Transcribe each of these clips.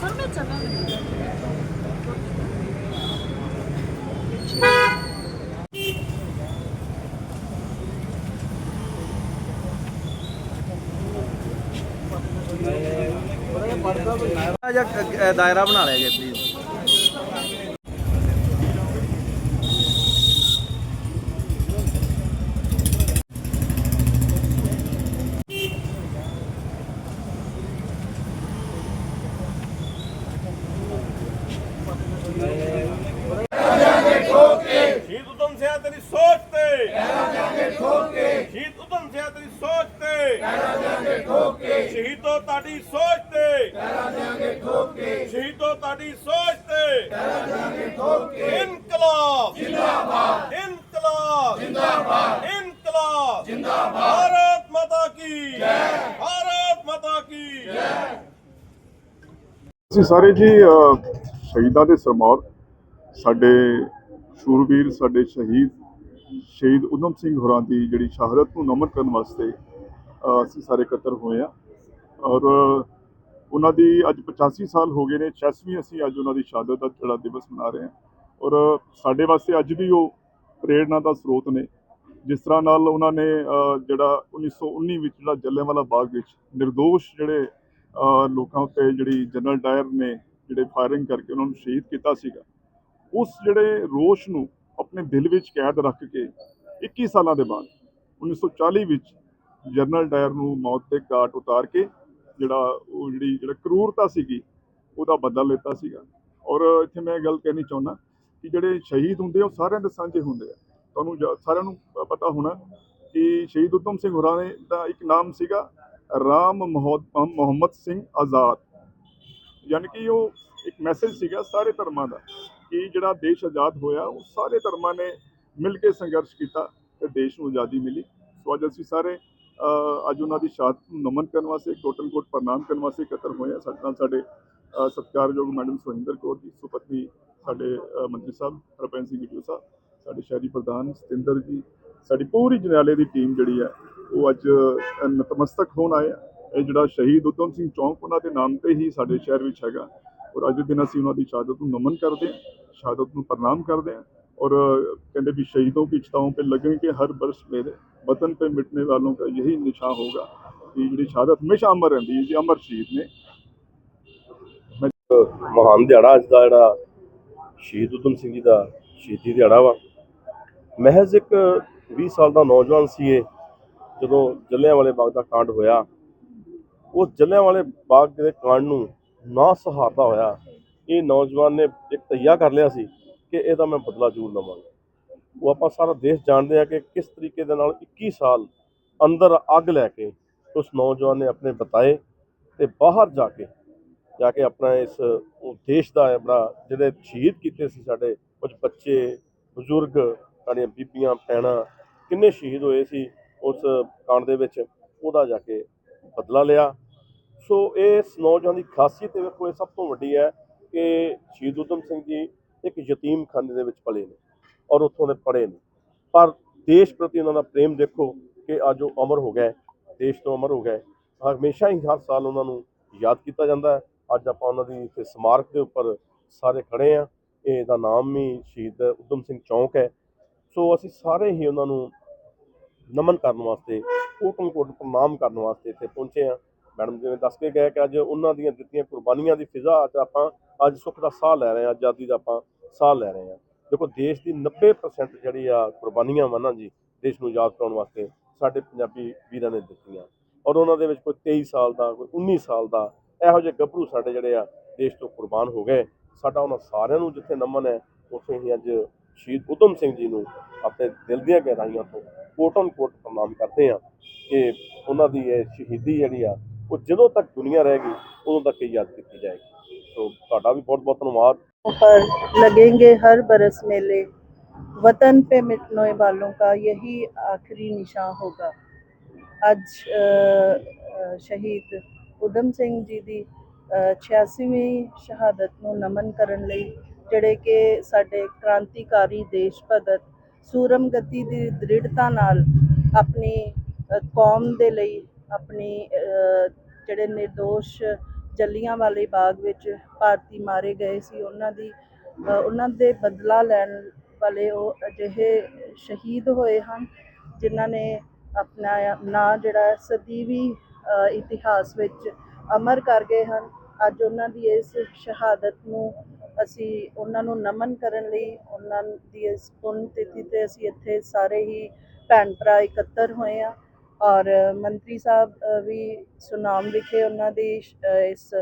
Sir ਦਾਇਰਾ ਬਣਾ ਲਿਆ ਜੇ ਪਲੀਜ਼ ਤੇ ਕਹਿਣਾ ਜਾਗੇ ਠੋਕ ਕੇ ਸ਼ਹੀਦੋ ਤੁਹਾਡੀ ਸੋਚ ਤੇ। ਕਹਿਣਾ ਜਾਗੇ ਠੋਕ ਕੇ ਸ਼ਹੀਦੋ ਤੁਹਾਡੀ ਸੋਚ ਤੇ। ਕਹਿਣਾ ਜਾਗੇ ਠੋਕ ਕੇ ਇਨਕਲਾਬ। ਜਿੰਦਾਬਾਦ ਇਨਕਲਾਬ। ਜਿੰਦਾਬਾਦ ਇਨਕਲਾਬ। ਜਿੰਦਾਬਾਦ ਭਾਰਤ ਮਾਤਾ ਕੀ ਜੈ। ਭਾਰਤ ਮਾਤਾ ਕੀ ਜੈ। ਅਸੀਂ ਸਾਰੇ ਜੀ ਸ਼ਹੀਦਾਂ ਦੇ ਸਰਮੌਰ ਸਾਡੇ ਸ਼ੂਰਵੀਰ, ਸਾਡੇ ਸ਼ਹੀਦ ਸ਼ਹੀਦ ਉਦਮ ਸਿੰਘ ਹੋਰਾਂ ਦੀ ਜਿਹੜੀ ਸ਼ਹਾਦਤ ਨੂੰ ਨਮਨ ਕਰਨ ਵਾਸਤੇ ਅਸੀਂ ਸਾਰੇ ਇਕੱਤਰ ਹੋਏ ਆ। ਔਰ ਉਹਨਾਂ ਦੀ ਅੱਜ 85 ਸਾਲ ਹੋ ਗਏ ਨੇ 86ਵੀਂ ਅਸੀਂ ਅੱਜ ਉਹਨਾਂ ਦੀ ਸ਼ਹਾਦਤ ਦਾ ਜਿਹੜਾ ਦਿਵਸ ਮਨਾ ਰਹੇ ਹਾਂ। ਔਰ ਸਾਡੇ ਵਾਸਤੇ ਅੱਜ ਵੀ ਉਹ ਪ੍ਰੇਰਣਾ ਦਾ ਸਰੋਤ ਨੇ। ਜਿਸ ਤਰ੍ਹਾਂ ਨਾਲ ਉਹਨਾਂ ਨੇ ਅ, ਜਿਹੜਾ 1919 ਵਿੱਚ ਜਿਹੜਾ ਜਲਿਆਂਵਾਲਾ ਬਾਗ ਵਿੱਚ નિર્ਦੋਸ਼ ਜਿਹੜੇ ਲੋਕਾਂ ਉੱਤੇ ਜਿਹੜੀ ਜਨਰਲ ਡਾਇਰ ਨੇ ਜਿਹੜੇ ਫਾਇਰਿੰਗ ਕਰਕੇ ਉਹਨਾਂ ਨੂੰ ਸ਼ਹੀਦ ਕੀਤਾ ਸੀਗਾ ਉਸ ਜਿਹੜੇ ਰੋਸ਼ ਨੂੰ ਆਪਣੇ ਦਿਲ ਵਿੱਚ ਕੈਦ ਰੱਖ ਕੇ 21 ਸਾਲਾਂ ਦੇ ਬਾਅਦ 1940 ਵਿੱਚ ਜਨਰਲ ਡਾਇਰ ਨੂੰ ਮੌਤ 'ਤੇ ਘਾਟ ਉਤਾਰ ਕੇ ਜਿਹੜਾ ਉਹ ਜਿਹੜੀ ਜਿਹੜਾ ਕਰੂਰਤਾ ਸੀਗੀ ਉਹਦਾ ਬਦਲਾ ਲਿੱਤਾ ਸੀਗਾ। ਔਰ ਇੱਥੇ ਮੈਂ ਇਹ ਗੱਲ ਕਹਿਣੀ ਚਾਹੁੰਦਾ ਕਿ ਜਿਹੜੇ ਸ਼ਹੀਦ ਹੁੰਦੇ ਆ, ਉਹ ਸਾਰਿਆਂ ਦੇ ਸਾਂਝੇ ਹੁੰਦੇ ਆ। ਤੁਹਾਨੂੰ ਜਾ- ਸਾਰਿਆਂ ਨੂੰ ਪਤਾ ਹੋਣਾ ਕਿ ਸ਼ਹੀਦ ਉਦਮ ਸਿੰਘ ਹੋਰਾਂ ਨੇ ਦਾ ਇੱਕ ਨਾਮ ਸੀਗਾ ਰਾਮ ਮਹੋ- ਮੁਹੰਮਦ ਸਿੰਘ ਆਜ਼ਾਦ। ਯਾਨੀ ਕਿ ਉਹ ਇੱਕ ਮੈਸੇਜ ਸੀਗਾ ਸਾਰੇ ਧਰਮਾਂ ਦਾ ਕਿ ਜਿਹੜਾ ਦੇਸ਼ ਆਜ਼ਾਦ ਹੋਇਆ ਉਹ ਸਾਰੇ ਧਰਮਾਂ ਨੇ ਮਿਲ ਕੇ ਸੰਘਰਸ਼ ਕੀਤਾ ਤੇ ਦੇਸ਼ ਨੂੰ ਆਜ਼ਾਦੀ ਮਿਲੀ। ਸੋ ਅੱਜ ਅਸੀਂ ਸਾਰੇ ਅੱਜ ਉਹਨਾਂ ਦੀ ਸ਼ਹਾਦਤ ਨੂੰ ਨਮਨ ਕਰਨ ਵਾਸਤੇ, ਟੋਟਲ ਕੋਟ ਪ੍ਰਣਾਮ ਕਰਨ ਵਾਸਤੇ ਇਕੱਤਰ ਹੋਏ ਆ। ਸਾਡੇ ਨਾਲ ਸਾਡੇ ਸਤਿਕਾਰਯੋਗ ਮੈਡਮ ਸੁਰਿੰਦਰ ਕੌਰ ਜੀ, ਸੁਪਤਨੀ ਸਾਡੇ ਮੰਤਰੀ ਸਾਹਿਬ ਹਰਪੈਨ ਸਿੰਘ ਗਿੱਟੂ ਸਾਹਿਬ, ਸਾਡੇ ਸ਼ਹਿਰੀ ਪ੍ਰਧਾਨ ਸਤਿੰਦਰ ਜੀ, ਸਾਡੀ ਪੂਰੀ ਜਨਾਲੇ ਦੀ ਟੀਮ ਜਿਹੜੀ ਹੈ ਉਹ ਅੱਜ ਨਤਮਸਤਕ ਹੋਣ ਆਏ ਆ। ਇਹ ਜਿਹੜਾ ਸ਼ਹੀਦ ਉਦਮ ਸਿੰਘ ਚੌਂਕ, ਉਹਨਾਂ ਦੇ ਨਾਮ ਤੇ ਹੀ ਸਾਡੇ ਸ਼ਹਿਰ ਵਿੱਚ ਹੈਗਾ। ਔਰ ਅੱਜ ਦੇ ਦਿਨ ਅਸੀਂ ਉਹਨਾਂ ਦੀ ਸ਼ਹਾਦਤ ਨੂੰ ਨਮਨ ਕਰਦੇ ਹਾਂ ਸ਼ਹਾਦਤ ਨੂੰ ਪ੍ਰਣਾਮ ਕਰਦੇ ਹਾਂ और अ, कहते भी शहीदों की चिताओं पे लगेंगे हर बरस मेरे वतन पे मिटने वालों का यही निशान होगा कि ਜਿਹੜੀ ਸ਼ਹਾਦਤ ਹਮੇਸ਼ਾ ਅਮਰ ਰਹਿੰਦੀ ਹੈ ਜੀ ਅਮਰ ਸ਼ਹੀਦ ਨੇ ਮਹਾਨ ਦਿਹਾੜਾ ਅੱਜ ਦਾ ਜਿਹੜਾ ਸ਼ਹੀਦ ਉਦਮ ਸਿੰਘ ਜੀ ਦਾ ਸ਼ਹੀਦੀ ਦਿਹਾੜਾ ਵਾ ਮਹਿਜ਼ ਇੱਕ 20 ਸਾਲ ਦਾ ਨੌਜਵਾਨ ਸੀ ਇਹ ਜਦੋਂ ਜਲਿਆਂਵਾਲੇ ਬਾਗ ਦਾ ਕਾਂਡ ਹੋਇਆ ਉਹ ਜਲਿਆਂਵਾਲੇ ਬਾਗ ਦੇ ਕਾਂਡ ਨੂੰ ਨਾ ਸਹਾਰਦਾ ਹੋਇਆ ਇਹ ਨੌਜਵਾਨ ਨੇ ਇੱਕ ਤਈਆ ਕਰ ਲਿਆ ਸੀ ਕਿ ਇਹਦਾ ਮੈਂ ਬਦਲਾ ਜ਼ਰੂਰ ਲਵਾਂਗਾ। ਉਹ ਆਪਾਂ ਸਾਰਾ ਦੇਸ਼ ਜਾਣਦੇ ਆ ਕਿ ਕਿਸ ਤਰੀਕੇ ਦੇ ਨਾਲ 21 ਸਾਲ ਅੰਦਰ ਅੱਗ ਲੈ ਕੇ ਉਸ ਨੌਜਵਾਨ ਨੇ ਆਪਣੇ ਬਤਾਏ ਤੇ ਬਾਹਰ ਜਾ ਕੇ ਜਾ ਕੇ ਆਪਣਾ ਇਸ ਦੇਸ਼ ਦਾ ਆਪਣਾ ਜਿਹੜੇ ਸ਼ਹੀਦ ਕੀਤੇ ਸੀ ਸਾਡੇ ਕੁਝ ਬੱਚੇ, ਬਜ਼ੁਰਗ, ਸਾਡੀਆਂ ਬੀਬੀਆਂ, ਭੈਣਾਂ, ਕਿੰਨੇ ਸ਼ਹੀਦ ਹੋਏ ਸੀ ਉਸ ਕਾਂਡ ਦੇ ਵਿੱਚ, ਉਹਦਾ ਜਾ ਕੇ ਬਦਲਾ ਲਿਆ। ਸੋ ਇਸ ਨੌਜਵਾਨ ਦੀ ਖਾਸੀਅਤ ਵੇਖੋ, ਇਹ ਸਭ ਤੋਂ ਵੱਡੀ ਹੈ ਕਿ ਸ਼ਹੀਦ ਉਦਮ ਸਿੰਘ ਜੀ ਇੱਕ ਯਤੀਮ ਖਾਨੇ ਦੇ ਵਿੱਚ ਪਲੇ ਨੇ ਔਰ ਉੱਥੋਂ ਦੇ ਪੜ੍ਹੇ ਨੇ। ਪਰ ਦੇਸ਼ ਪ੍ਰਤੀ ਉਹਨਾਂ ਦਾ ਪ੍ਰੇਮ ਦੇਖੋ ਕਿ ਅੱਜ ਉਹ ਅਮਰ ਹੋ ਗਏ, ਦੇਸ਼ ਤੋਂ ਅਮਰ ਹੋ ਗਏ। ਹਮੇਸ਼ਾ ਹੀ ਹਰ ਸਾਲ ਉਹਨਾਂ ਨੂੰ ਯਾਦ ਕੀਤਾ ਜਾਂਦਾ ਹੈ। ਅੱਜ ਆਪਾਂ ਉਹਨਾਂ ਦੀ ਇੱਥੇ ਸਮਾਰਕ ਦੇ ਉੱਪਰ ਸਾਰੇ ਖੜੇ ਆ ਇਹਦਾ ਨਾਮ ਵੀ ਸ਼ਹੀਦ ਉਦਮ ਸਿੰਘ ਚੌਂਕ ਹੈ। ਸੋ ਅਸੀਂ ਸਾਰੇ ਹੀ ਉਹਨਾਂ ਨੂੰ ਨਮਨ ਕਰਨ ਵਾਸਤੇ ਕੋਟਨ ਕੋਟ ਪ੍ਰਣਾਮ ਕਰਨ ਵਾਸਤੇ ਇੱਥੇ ਪਹੁੰਚੇ ਆ ਮੈਡਮ, ਜਿਵੇਂ ਦੱਸ ਕੇ ਗਏ ਕਿ ਅੱਜ ਉਹਨਾਂ ਦੀਆਂ ਦਿੱਤੀਆਂ ਕੁਰਬਾਨੀਆਂ ਦੀ ਫਿਜ਼ਾ ਅੱਜ ਆਪਾਂ ਅੱਜ ਸੁੱਖ ਦਾ ਸਾਹ ਲੈ ਰਹੇ ਆ ਆਜ਼ਾਦੀ ਦਾ ਆਪਾਂ ਸਾਹ ਲੈ ਰਹੇ ਆ ਦੇਖੋ, ਦੇਸ਼ ਦੀ 90% ਜਿਹੜੀ ਆ ਕੁਰਬਾਨੀਆਂ ਵਾ ਨਾ ਜੀ, ਦੇਸ਼ ਨੂੰ ਯਾਦ ਕਰਾਉਣ ਵਾਸਤੇ ਸਾਡੇ ਪੰਜਾਬੀ ਵੀਰਾਂ ਨੇ ਦਿੱਤੀਆਂ। ਔਰ ਉਹਨਾਂ ਦੇ ਵਿੱਚ ਕੋਈ 23 ਸਾਲ ਦਾ, ਕੋਈ 19 ਸਾਲ ਦਾ, ਇਹੋ ਜਿਹੇ ਗੱਭਰੂ ਸਾਡੇ ਜਿਹੜੇ ਆ ਦੇਸ਼ ਤੋਂ ਕੁਰਬਾਨ ਹੋ ਗਏ। ਸਾਡਾ ਉਹਨਾਂ ਸਾਰਿਆਂ ਨੂੰ ਜਿੱਥੇ ਨਮਨ ਹੈ, ਉੱਥੇ ਹੀ ਅੱਜ ਸ਼ਹੀਦ ਉਦਮ ਸਿੰਘ ਜੀ ਨੂੰ ਆਪਣੇ ਦਿਲ ਦੀਆਂ ਗਹਿਰਾਈਆਂ ਤੋਂ ਕੋਟਨ ਕੋਟ ਪ੍ਰਣਾਮ ਕਰਦੇ ਆ ਕਿ ਉਹਨਾਂ ਦੀ ਇਹ ਸ਼ਹੀਦੀ ਜਿਹੜੀ ਆ, ਉਹ ਜਦੋਂ ਤੱਕ ਦੁਨੀਆ ਰਹੇਗੀ, ਉਦੋਂ ਤੱਕ ਹੀ ਯਾਦ ਕੀਤੀ ਜਾਏਗੀ। ਸੋ ਤੁਹਾਡਾ ਵੀ ਬਹੁਤ ਬਹੁਤ ਧੰਨਵਾਦ। पर लगेंगे ਹਰ ਬਰਸ ਮੇਲੇ। ਵਤਨ पे मिटने वालों का यही आखिरी निशान होगा ਅੱਜ ਸ਼ਹੀਦ ਉਦਮ ਸਿੰਘ ਜੀ ਦੀ ਅ, 86ਵੀਂ ਸ਼ਹਾਦਤ ਨੂੰ ਨਮਨ ਕਰਨ ਲਈ ਜਿਹੜੇ ਕਿ ਸਾਡੇ ਕ੍ਰਾਂਤੀਕਾਰੀ ਦੇਸ਼ ਭਗਤ ਸੂਰਮ ਗਤੀ ਦੀ ਦ੍ਰਿੜਤਾ ਨਾਲ ਆਪਣੀ ਕੌਮ ਦੇ ਲਈ ਆਪਣੀ ਜਿਹੜੇ ਨਿਰਦੋਸ਼ ਜੱਲੀਆਂ ਵਾਲੇ ਬਾਗ ਵਿੱਚ ਭਾਰਤੀ ਮਾਰੇ ਗਏ ਸੀ। ਉਹਨਾਂ ਦੀ ਉਹਨਾਂ ਦੇ ਬਦਲਾ ਲੈਣ ਵਾਲੇ ਉਹ ਅਜਿਹੇ ਸ਼ਹੀਦ ਹੋਏ ਹਨ, ਜਿਨ੍ਹਾਂ ਨੇ ਆਪਣਾ ਨਾਂ ਜਿਹੜਾ ਸਦੀਵੀ ਇਤਿਹਾਸ ਵਿੱਚ ਅਮਰ ਕਰ ਗਏ ਹਨ। ਅੱਜ ਉਹਨਾਂ ਦੀ ਇਸ ਸ਼ਹਾਦਤ ਨੂੰ ਅਸੀਂ ਉਹਨਾਂ ਨੂੰ ਨਮਨ ਕਰਨ ਲਈ ਉਹਨਾਂ ਦੀ ਇਸ ਪੁੰਨ ਤਿਥੀ ਤੇ ਅਸੀਂ ਇੱਥੇ ਸਾਰੇ ਹੀ ਭੈਣ ਭਰਾ ਇਕੱਤਰ ਹੋਏ ਆ ਔਰ ਮੰਤਰੀ ਸਾਹਿਬ ਵੀ ਸੁਨਾਮ ਵਿਖੇ ਉਹਨਾਂ ਦੀ ਇਸ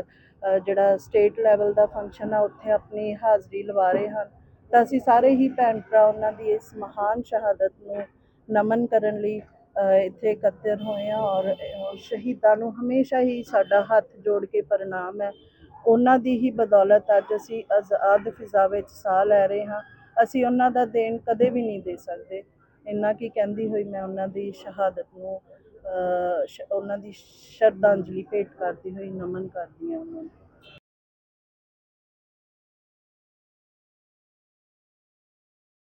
ਜਿਹੜਾ ਸਟੇਟ ਲੈਵਲ ਦਾ ਫੰਕਸ਼ਨ ਆ, ਉੱਥੇ ਆਪਣੀ ਹਾਜ਼ਰੀ ਲਵਾ ਰਹੇ ਹਨ। ਤਾਂ ਅਸੀਂ ਸਾਰੇ ਹੀ ਭੈਣ ਭਰਾ ਉਹਨਾਂ ਦੀ ਇਸ ਮਹਾਨ ਸ਼ਹਾਦਤ ਨੂੰ ਨਮਨ ਕਰਨ ਲਈ ਇੱਥੇ ਇਕੱਤਰ ਹੋਏ ਆ ਔਰ ਸ਼ਹੀਦਾਂ ਨੂੰ ਹਮੇਸ਼ਾ ਹੀ ਸਾਡਾ ਹੱਥ ਜੋੜ ਕੇ ਪ੍ਰਣਾਮ ਹੈ। ਉਹਨਾਂ ਦੀ ਹੀ ਬਦੌਲਤ ਅੱਜ ਅਸੀਂ ਆਜ਼ਾਦ ਫਿਜ਼ਾ ਵਿੱਚ ਸਾਹ ਲੈ ਰਹੇ ਹਾਂ। ਅਸੀਂ ਉਹਨਾਂ ਦਾ ਦੇਣ ਕਦੇ ਵੀ ਨਹੀਂ ਦੇ ਸਕਦੇ। ਇੰਨਾ ਕੀ ਕਹਿੰਦੀ ਹੋਈ ਮੈਂ ਉਹਨਾਂ ਦੀ ਸ਼ਹਾਦਤ ਨੂੰ ਅ, ਉਹਨਾਂ ਦੀ ਸ਼ਰਧਾਂਜਲੀ ਭੇਟ ਕਰਦੀ ਹੋਈ ਨਮਨ ਕਰਦੀ ਹਾਂ ਉਹਨਾਂ ਨੂੰ।